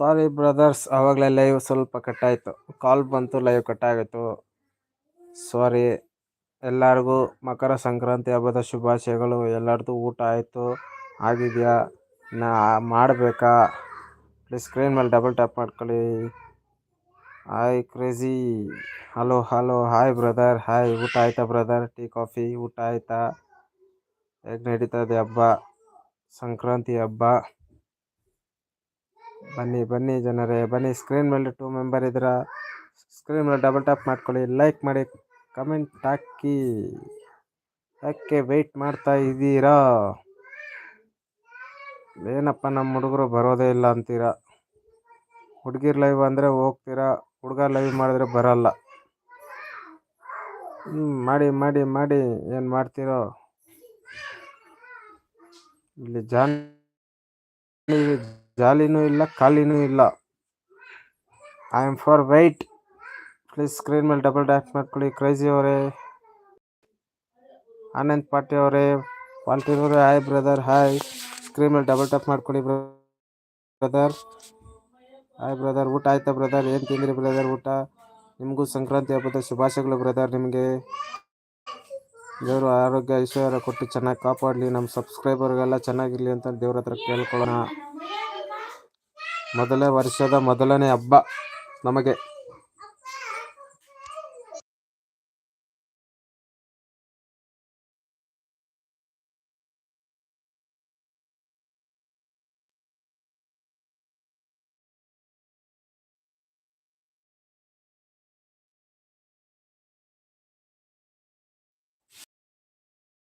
ಸಾರಿ brothers ಆವಾಗಲೇ live ಸ್ವಲ್ಪ ಕಟ್ಟಾಯಿತು ಕಾಲ್ ಬಂತು ಲೈವ್ ಕಟ್ಟಾಗಿತ್ತು ಸಾರಿ ಎಲ್ಲರಿಗೂ ಮಕರ ಸಂಕ್ರಾಂತಿ ಹಬ್ಬದ ಶುಭಾಶಯಗಳು. ಎಲ್ಲರದ್ದು ಊಟ ಆಯಿತು. ಆಗಿದೆಯಾ? ನಾ ಮಾಡಬೇಕಾ? ಪ್ಲೀಸ್ ಸ್ಕ್ರೀನ್ ಮೇಲೆ ಡಬಲ್ ಟ್ಯಾಪ್ ಮಾಡ್ಕೊಳ್ಳಿ. Hi crazy hello hello hi brother hi ಊಟ ಆಯಿತಾ ಬ್ರದರ್ ಟೀ ಕಾಫಿ ಊಟ ಆಯಿತಾ? ಹೇಗೆ ನಡೀತಾ ಇದೆ ಹಬ್ಬ? ಸಂಕ್ರಾಂತಿ ಹಬ್ಬ? ಬನ್ನಿ ಬನ್ನಿ ಜನರೇ, ಬನ್ನಿ. ಸ್ಕ್ರೀನ್ ಮೇಲೆ ಟೂ ಮೆಂಬರ್ ಇದ್ರ ಸ್ಕ್ರೀನ್ ಮೇಲೆ ಡಬಲ್ ಟ್ಯಾಪ್ ಮಾಡ್ಕೊಳ್ಳಿ. ಲೈಕ್ ಮಾಡಿ ಕಮೆಂಟ್ ಹಾಕಿ. ಯಾಕೆ ವೆಯ್ಟ್ ಮಾಡ್ತಾ ಇದ್ದೀರಾ? ಏನಪ್ಪ ನಮ್ಮ ಹುಡುಗರು ಬರೋದೇ ಇಲ್ಲ ಅಂತೀರಾ? ಹುಡುಗಿರ್ ಲೈವ್ ಅಂದರೆ ಹೋಗ್ತೀರಾ? ಹುಡುಗ ಲೈವ್ ಮಾಡಿದ್ರೆ ಬರಲ್ಲ. ಹ್ಞೂ ಮಾಡಿ ಮಾಡಿ ಮಾಡಿ. ಏನು ಮಾಡ್ತೀರೋ? ಇಲ್ಲಿ ಜಾನ್ ಜಾಲಿನೂ ಇಲ್ಲ, ಖಾಲಿನೂ ಇಲ್ಲ. I am for wait please screen ಮೇಲೆ ಡಬಲ್ ಟ್ಯಾಪ್ ಮಾಡ್ಕೊಳ್ಳಿ ಕ್ರೇಜಿ ಅವರೇ. ಆನಂದ್ ಪಾಟೀಲ್ ಅವರೇ. ಪಾಲ್ಟೀರ್ ಅವರೇ ಹಾಯ್ ಬ್ರದರ್ ಹಾಯ್ ಸ್ಕ್ರೀನ್ ಮೇಲೆ ಡಬಲ್ ಟ್ಯಾಪ್ ಮಾಡ್ಕೊಳ್ಳಿ ಬ್ರದರ್ ಹಾಯ್ ಬ್ರದರ್ ಊಟ ಆಯ್ತಾ ಬ್ರದರ್ ಏನು ತಿಂದ್ರಿ ಬ್ರದರ್ ಊಟ? ನಿಮಗೂ ಸಂಕ್ರಾಂತಿ ಹಬ್ಬದ ಶುಭಾಶಯಗಳು ಬ್ರದರ್ ನಿಮಗೆ. ದೇವರು ಆರೋಗ್ಯ, ಐಶ್ವರ್ಯ ಕೊಟ್ಟು ಚೆನ್ನಾಗಿ ಕಾಪಾಡಲಿ. ನಮ್ಮ ಸಬ್ಸ್ಕ್ರೈಬರ್ಗೆಲ್ಲ ಚೆನ್ನಾಗಿರಲಿ ಅಂತ ದೇವ್ರ ಹತ್ರ ಕೇಳ್ಕೊಳ್ಳೋಣ. ಮೊದಲೇ ವರ್ಷದ ಮೊದಲನೇ ಹಬ್ಬ ನಮಗೆ.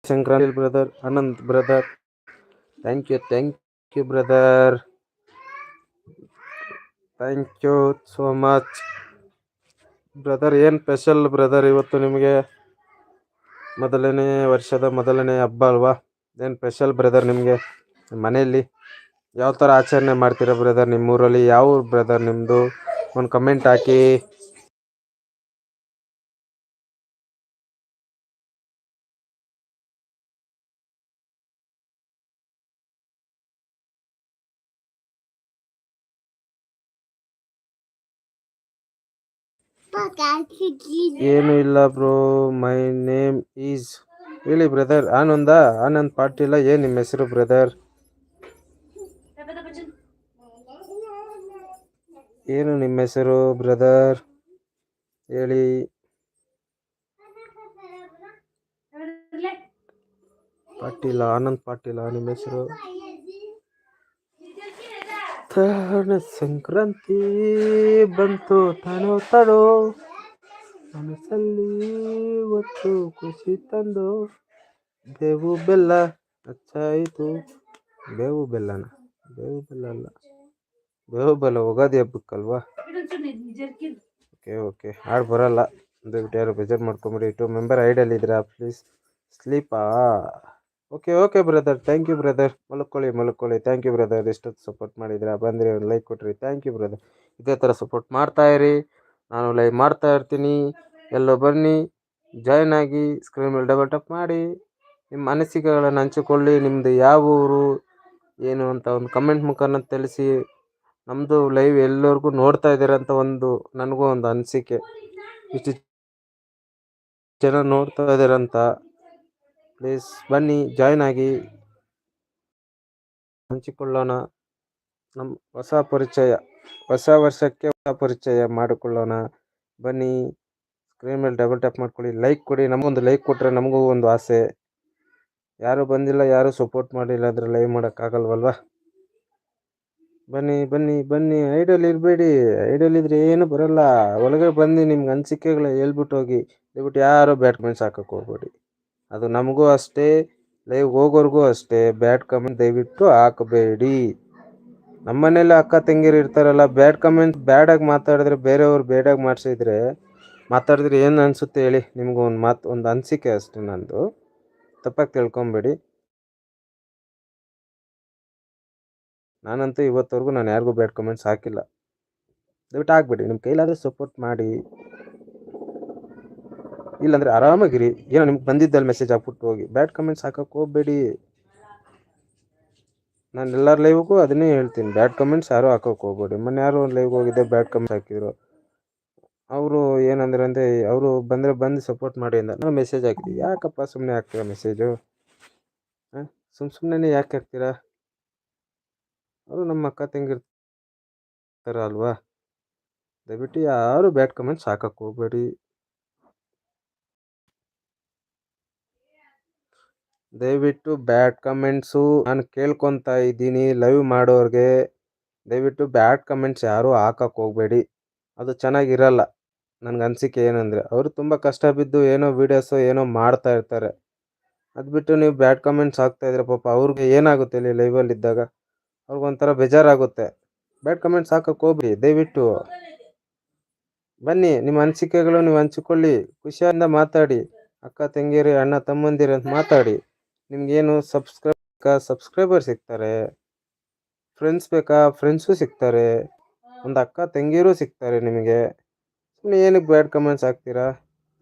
Sankranti brother Anant brother thank you thank you brother thank you so much brother ಏನು ಸ್ಪೆಷಲ್ ಬ್ರದರ್ ಇವತ್ತು ನಿಮಗೆ? ಮೊದಲನೇ ವರ್ಷದ ಮೊದಲನೇ ಹಬ್ಬ ಅಲ್ವಾ? ಏನು ಸ್ಪೆಷಲ್ ಬ್ರದರ್ ನಿಮಗೆ ಮನೆಯಲ್ಲಿ? ಯಾವ ಥರ ಆಚರಣೆ ಮಾಡ್ತೀರಾ ಬ್ರದರ್ ನಿಮ್ಮೂರಲ್ಲಿ? ಯಾವ ಊರು ಬ್ರದರ್ ನಿಮ್ಮದು ಒಂದು ಕಮೆಂಟ್ ಹಾಕಿ. ಏನು ಇಲ್ಲ ಬ್ರೋ. ಮೈ ನೇಮ್ ಈಸ್ ಹೇಳಿ ಬ್ರದರ್ ಆನಂದ, ಆನಂದ್ ಪಾಟೀಲ, ಏನು ನಿಮ್ಮ ಹೆಸರು ಬ್ರದರ್ ಏನು ನಿಮ್ಮ ಹೆಸರು ಬ್ರದರ್ ಹೇಳಿ. ಪಾಟೀಲ, ಆನಂದ್ ಪಾಟೀಲ, ನಿಮ್ಮ ಹೆಸರು? ತಾಣ ಸಂಕ್ರಾಂತಿ ಬಂತು ತನೋ ತಡೋ. ಮನಸ್ಸಲ್ಲಿ ಒತ್ತು ಖುಷಿ ತಂದು. ಬೇವು ಬೆಲ್ಲ ಹಚ್ಚಾಯಿತು. ಬೇವು ಬೆಲ್ಲನ? ಬೇವು ಬೆಲ್ಲ ಅಲ್ಲ. ಬೇವು ಬೆಲ್ಲ ಹೋಗೋದು ಹಬ್ಬಕ್ಕಲ್ವಾ? Okay okay. ಹಾಡು ಬರಲ್ಲ. ದಯವಿಟ್ಟು ಯಾರು ಬೇಜಾರು ಮಾಡ್ಕೊಂಬಿಡಿ. ಟು ಮೆಂಬರ್ ಐಡಲ್ ಇದ್ದೀರಾ please. ಸ್ಲೀಪಾ? Okay okay brother thank you brother ಮಲ್ಕೊಳ್ಳಿ ಮಲ್ಕೊಳ್ಳಿ. ಥ್ಯಾಂಕ್ ಯು ಬ್ರದರ್ ಎಷ್ಟೊತ್ತು ಸಪೋರ್ಟ್ ಮಾಡಿದ್ದೀರಾ? ಬಂದ್ರಿ ಒಂದು ಲೈಕ್ ಕೊಟ್ರಿ. ಥ್ಯಾಂಕ್ ಯು ಬ್ರದರ್ ಇದೇ ಥರ ಸಪೋರ್ಟ್ ಇರಿ. ನಾನು ಲೈವ್ ಮಾಡ್ತಾ ಇರ್ತೀನಿ. ಎಲ್ಲೋ ಬನ್ನಿ. ಜಾಯ್ನ್ ಆಗಿ ಸ್ಕ್ರೀನ್ ಮೇಲೆ ಡಬಲ್ ಟಪ್ ಮಾಡಿ. ನಿಮ್ಮ ಅನಿಸಿಕೆಗಳನ್ನು ಹಂಚಿಕೊಳ್ಳಿ. ನಿಮ್ಮದು ಯಾವ ಊರು, ಏನು ಅಂತ ಒಂದು ಕಮೆಂಟ್ ಮುಖಾಂತರ ತಿಳಿಸಿ. ನಮ್ಮದು ಲೈವ್ ಎಲ್ಲರಿಗೂ ನೋಡ್ತಾ ಇದ್ದೀರಂತ ಒಂದು, ನನಗೂ ಒಂದು ಅನಿಸಿಕೆ. ಇಷ್ಟು ಜನ ನೋಡ್ತಾ ಇದ್ದೀರಂತ ಪ್ಲೀಸ್ ಬನ್ನಿ, ಜಾಯ್ನ್ ಆಗಿ. ಹಂಚಿಕೊಳ್ಳೋಣ. ನಮ್ಮ ಹೊಸ ಪರಿಚಯ, ಹೊಸ ವರ್ಷಕ್ಕೆ ಹೊಸ ಪರಿಚಯ ಮಾಡಿಕೊಳ್ಳೋಣ. ಬನ್ನಿ ಸ್ಕ್ರೀನ್ ಮೇಲೆ ಡಬಲ್ ಟ್ಯಾಪ್ ಮಾಡ್ಕೊಳ್ಳಿ ಲೈಕ್ ಕೊಡಿ. ನಮಗೊಂದು ಲೈಕ್ ಕೊಟ್ಟರೆ ನಮಗೂ ಒಂದು ಆಸೆ. ಯಾರು ಬಂದಿಲ್ಲ, ಯಾರು ಸಪೋರ್ಟ್ ಮಾಡಿಲ್ಲ ಅಂದರೆ ಲೈವ್ ಮಾಡೋಕ್ಕಾಗಲ್ವಲ್ವಾ? ಬನ್ನಿ ಬನ್ನಿ ಬನ್ನಿ. ಐಡಲ್ ಇರಬೇಡಿ. ಐಡಲ್ ಇದ್ರೆ ಏನು ಬರಲ್ಲ. ಒಳಗೆ ಬಂದು ನಿಮ್ಗೆ ಅನಿಸಿಕೆಗಳು ಹೇಳ್ಬಿಟ್ಟು ಹೋಗಿ. ದಯವಿಟ್ಟು ಯಾರು ಬ್ಯಾಟ್ಮೆನ್ಸ್ ಹಾಕೋಕೆ ಹಾಕಕ್ಕೆ ಹೋಗ್ಬೇಡಿ. ಅದು ನಮಗೂ ಅಷ್ಟೇ ಲೈವ್ ಹೋಗೋರ್ಗೂ ಅಷ್ಟೇ. ಬ್ಯಾಡ್ ಕಮೆಂಟ್ ದಯವಿಟ್ಟು ಹಾಕಬೇಡಿ. ನಮ್ಮನೇಲಿ ಅಕ್ಕ ತಂಗಿರು ಇರ್ತಾರಲ್ಲ, ಬ್ಯಾಡ್ ಕಮೆಂಟ್ ಬ್ಯಾಡಾಗಿ ಮಾತಾಡಿದ್ರೆ ಬೇರೆಯವ್ರು ಬೇಡಾಗಿ ಮಾಡಿಸಿದ್ರೆ, ಮಾತಾಡಿದ್ರೆ ಏನು ಅನಿಸುತ್ತೆ ಹೇಳಿ, ನಿಮಗೂ ಒಂದು ಮಾತು, ಒಂದು ಅನಿಸಿಕೆ ಅಷ್ಟೇ ನಂದು. ತಪ್ಪಾಗಿ ತಿಳ್ಕೊಬೇಡಿ. ನಾನಂತೂ ಇವತ್ತವರೆಗೂ ನಾನು ಯಾರಿಗೂ ಬ್ಯಾಡ್ ಕಮೆಂಟ್ಸ್ ಹಾಕಿಲ್ಲ. ದಯವಿಟ್ಟು ಹಾಕ್ಬೇಡಿ. ನಿಮ್ಮ ಕೈಲಾದರೆ ಸಪೋರ್ಟ್ ಮಾಡಿ. ಇಲ್ಲಾಂದರೆ ಆರಾಮಾಗಿರಿ. ಏನೋ ನಿಮ್ಗೆ ಬಂದಿದ್ದಲ್ಲಿ ಮೆಸೇಜ್ ಹಾಕ್ಬಿಟ್ಟು ಹೋಗಿ. ಬ್ಯಾಡ್ ಕಮೆಂಟ್ಸ್ ಹಾಕಕ್ಕೆ ಹೋಗ್ಬೇಡಿ. ನಾನು ಎಲ್ಲರ ಲೈವ್ಗೂ ಅದನ್ನೇ ಹೇಳ್ತೀನಿ. ಬ್ಯಾಡ್ ಕಮೆಂಟ್ಸ್ ಯಾರು ಹಾಕೋಕೆ ಹೋಗ್ಬೇಡಿ. ಮೊನ್ನೆ ಯಾರೋ ಒಂದು ಲೈವ್ಗೆ ಹೋಗಿದ್ದೆ ಬ್ಯಾಡ್ ಕಮೆಂಟ್ಸ್ ಹಾಕಿದ್ರು. ಅವರು ಏನಂದ್ರೆ ಅಂದರೆ ಅವರು ಬಂದರೆ ಬಂದು ಸಪೋರ್ಟ್ ಮಾಡಿ ಅಂತ. ನಾನು ಮೆಸೇಜ್ ಹಾಕಿದ್ದೆ. ಯಾಕಪ್ಪ ಸುಮ್ಮನೆ ಹಾಕ್ತೀರಾ ಮೆಸೇಜು ಹಾಂ ಸುಮ್ಮ ಸುಮ್ಮನೆ ಯಾಕೆ ಹಾಕ್ತೀರಾ? ಅವರು ನಮ್ಮ ಅಕ್ಕ ತಂಗಿರ್ತಾರ ಅಲ್ವಾ? ದಯವಿಟ್ಟು ಯಾರು ಬ್ಯಾಡ್ ಕಮೆಂಟ್ಸ್ ಹಾಕಕ್ಕೆ ಹೋಗ್ಬೇಡಿ. ದಯವಿಟ್ಟು ಬ್ಯಾಡ್ ಕಮೆಂಟ್ಸು ನಾನು ಕೇಳ್ಕೊತಾ ಇದ್ದೀನಿ, ಲೈವ್ ಮಾಡೋರಿಗೆ. ದಯವಿಟ್ಟು ಬ್ಯಾಡ್ ಕಮೆಂಟ್ಸ್ ಯಾರೂ ಹಾಕಕ್ಕೆ ಹೋಗಬೇಡಿ. ಅದು ಚೆನ್ನಾಗಿರಲ್ಲ. ನನಗೆ ಅನಿಸಿಕೆ ಏನಂದರೆ, ಅವರು ತುಂಬ ಕಷ್ಟ ಬಿದ್ದು ಏನೋ ವೀಡಿಯೋಸು ಏನೋ ಮಾಡ್ತಾ ಇರ್ತಾರೆ. ಅದು ಬಿಟ್ಟು ನೀವು ಬ್ಯಾಡ್ ಕಮೆಂಟ್ಸ್ ಹಾಕ್ತಾ ಇದ್ರೆ ಪಾಪ ಅವ್ರಿಗೆ ಏನಾಗುತ್ತೆ ಇಲ್ಲಿ ಲೈವಲ್ಲಿ ಇದ್ದಾಗ? ಅವ್ರಿಗೊಂಥರ ಬೇಜಾರಾಗುತ್ತೆ. ಬ್ಯಾಡ್ ಕಮೆಂಟ್ಸ್ ಹಾಕಕ್ಕೆ ಹೋಗ್ಬೇಡಿ, ದಯವಿಟ್ಟು. ಬನ್ನಿ, ನಿಮ್ಮ ಅನಿಸಿಕೆಗಳು ನೀವು ಹಂಚಿಕೊಳ್ಳಿ. ಖುಷಿಯಿಂದ ಮಾತಾಡಿ. ಅಕ್ಕ ತಂಗಿರಿ ಅಣ್ಣ, ತಮ್ಮಂದಿರು ಅಂತ ಮಾತಾಡಿ. ನಿಮ್ಗೇನು ಸಬ್ಸ್ಕ್ರೈಬ್ ಸಬ್ಸ್ಕ್ರೈಬರ್ ಸಿಗ್ತಾರೆ ಫ್ರೆಂಡ್ಸ್ ಬೇಕಾ ಫ್ರೆಂಡ್ಸು ಸಿಗ್ತಾರೆ, ಒಂದು ಅಕ್ಕ ತಂಗಿಯರು ಸಿಗ್ತಾರೆ ನಿಮಗೆ. ಸುಮ್ಮನೆ ಏನಕ್ಕೆ ಬ್ಯಾಡ್ ಕಮೆಂಟ್ಸ್ ಹಾಕ್ತೀರಾ?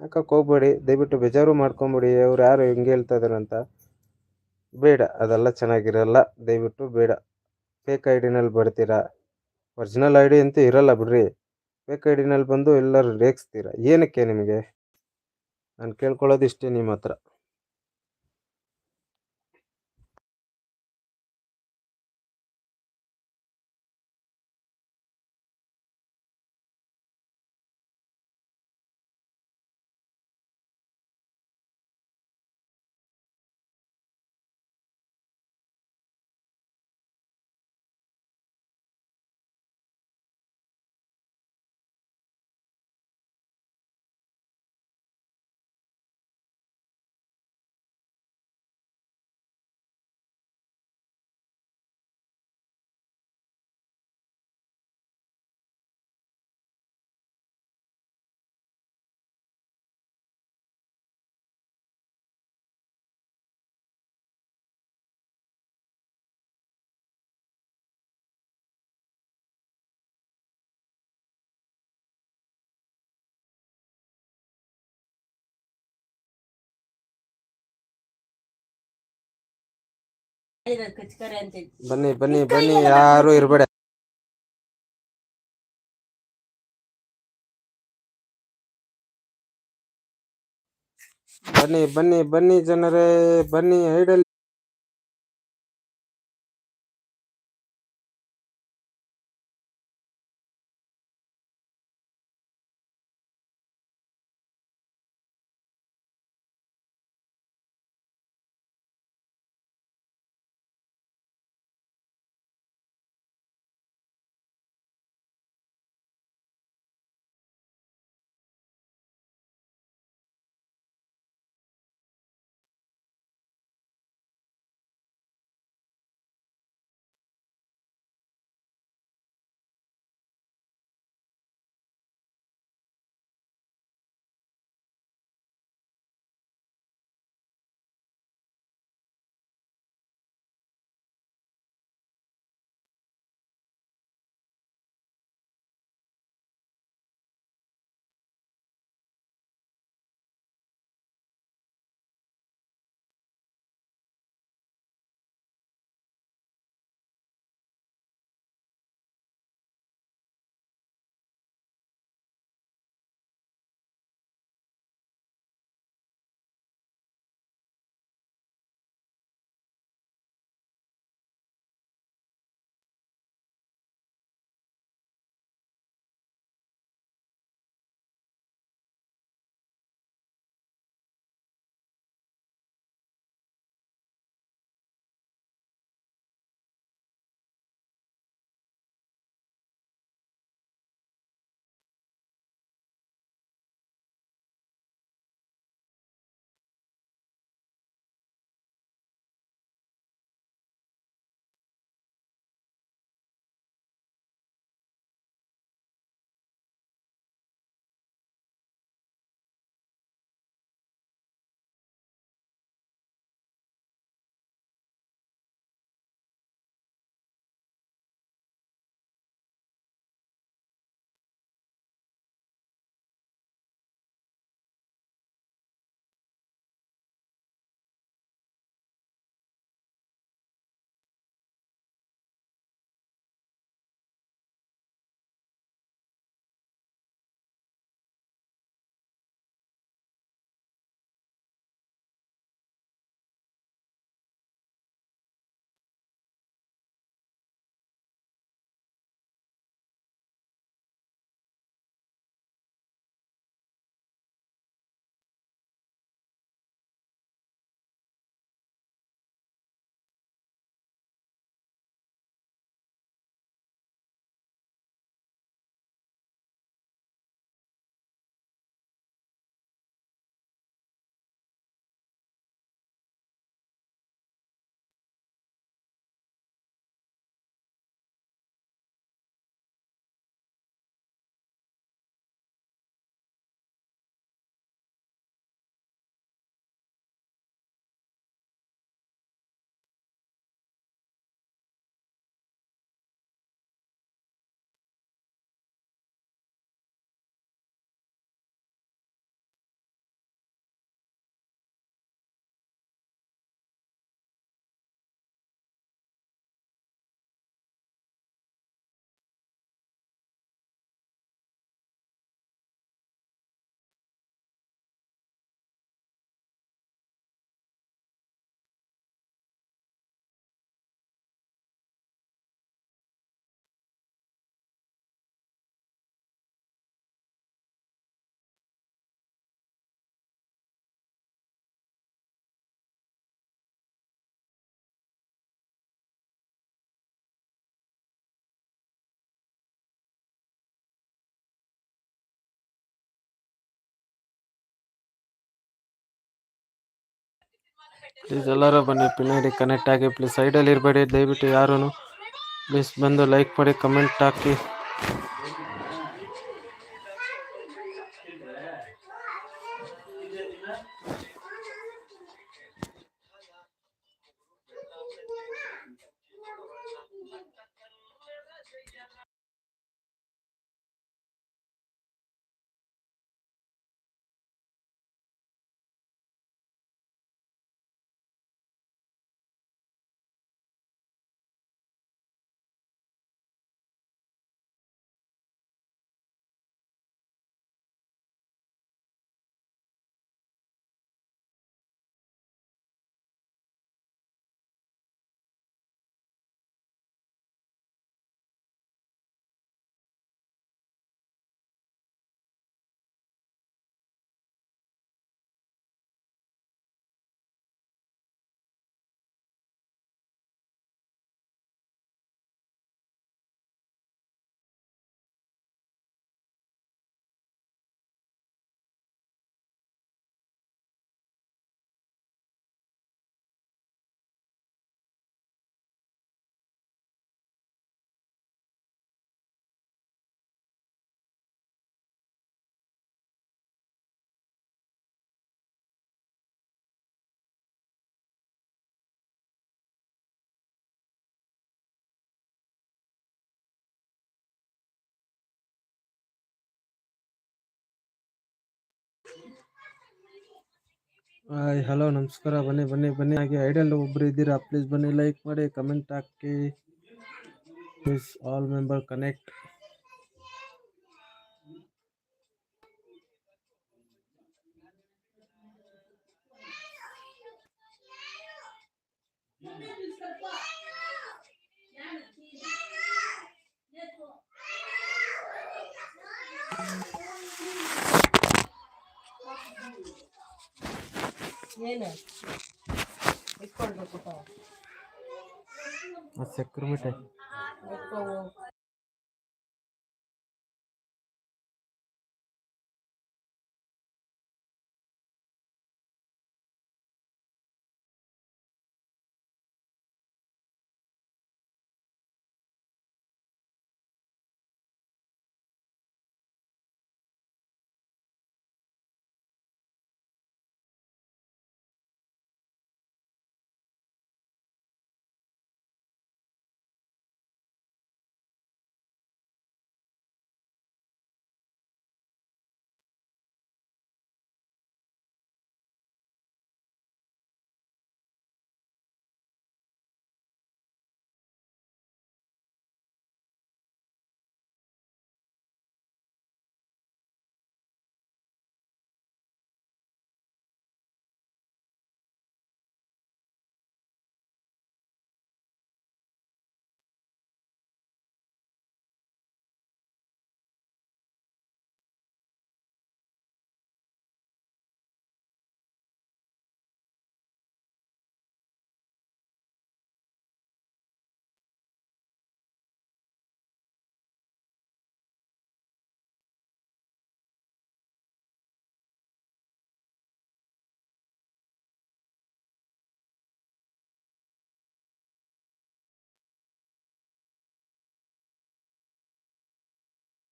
ಹಾಕಕ್ಕೆ ಹೋಗ್ಬೇಡಿ, ದಯವಿಟ್ಟು ಬೇಜಾರು ಮಾಡ್ಕೊಂಬಿಡಿ, ಅವ್ರು ಯಾರು ಹೆಂಗೆ ಹೇಳ್ತಾ ಅಂತ. ಬೇಡ, ಅದೆಲ್ಲ ಚೆನ್ನಾಗಿರಲ್ಲ, ದಯವಿಟ್ಟು ಬೇಡ. ಫೇಕ್ ಐ ಡಿನಲ್ಲಿ ಬರ್ತೀರಾ? ಒರಿಜಿನಲ್ ಐ ಡಿ ಅಂತೂ ಇರಲ್ಲ ಬಿಡ್ರಿ. ಫೇಕ್ ಐ ಡಿನಲ್ಲಿ ಬಂದು ಎಲ್ಲರೂ ರೇಗಿಸ್ತೀರಾ? ಏನಕ್ಕೆ ನಿಮಗೆ? ನಾನು ಕೇಳ್ಕೊಳ್ಳೋದು ಇಷ್ಟೇ ನಿಮ್ಮ ಹತ್ರ. ಬನ್ನಿ ಬನ್ನಿ ಬನ್ನಿ ಯಾರು ಇರಬೇಡ. ಬನ್ನಿ ಬನ್ನಿ ಬನ್ನಿ ಜನರೇ ಬನ್ನಿ ಐಡಲ್ ಪ್ಲೀಸ್ ಎಲ್ಲರೂ ಬನ್ನಿ, ಪಿನ್ನಡಿ ಕನೆಕ್ಟ್ ಆಗಿ, ಪ್ಲೀಸ್ ಸೈಡಲ್ಲಿ ಇರಬೇಡಿ, ದಯವಿಟ್ಟು ಯಾರೂ ಪ್ಲೀಸ್ ಬಂದು ಲೈಕ್ ಮಾಡಿ ಕಮೆಂಟ್ ಹಾಕಿ. ಹಾಯ್ ಹಲೋ ನಮಸ್ಕಾರ ಬನ್ನಿ ಬನ್ನಿ ಬನ್ನಿ ಹಾಗೆ ಐಡಿಯಲ್ ಒಬ್ರು ಇದ್ದೀರಾ ಪ್ಲೀಸ್ ಬನ್ನಿ ಲೈಕ್ ಮಾಡಿ comment hockey. Please all member connect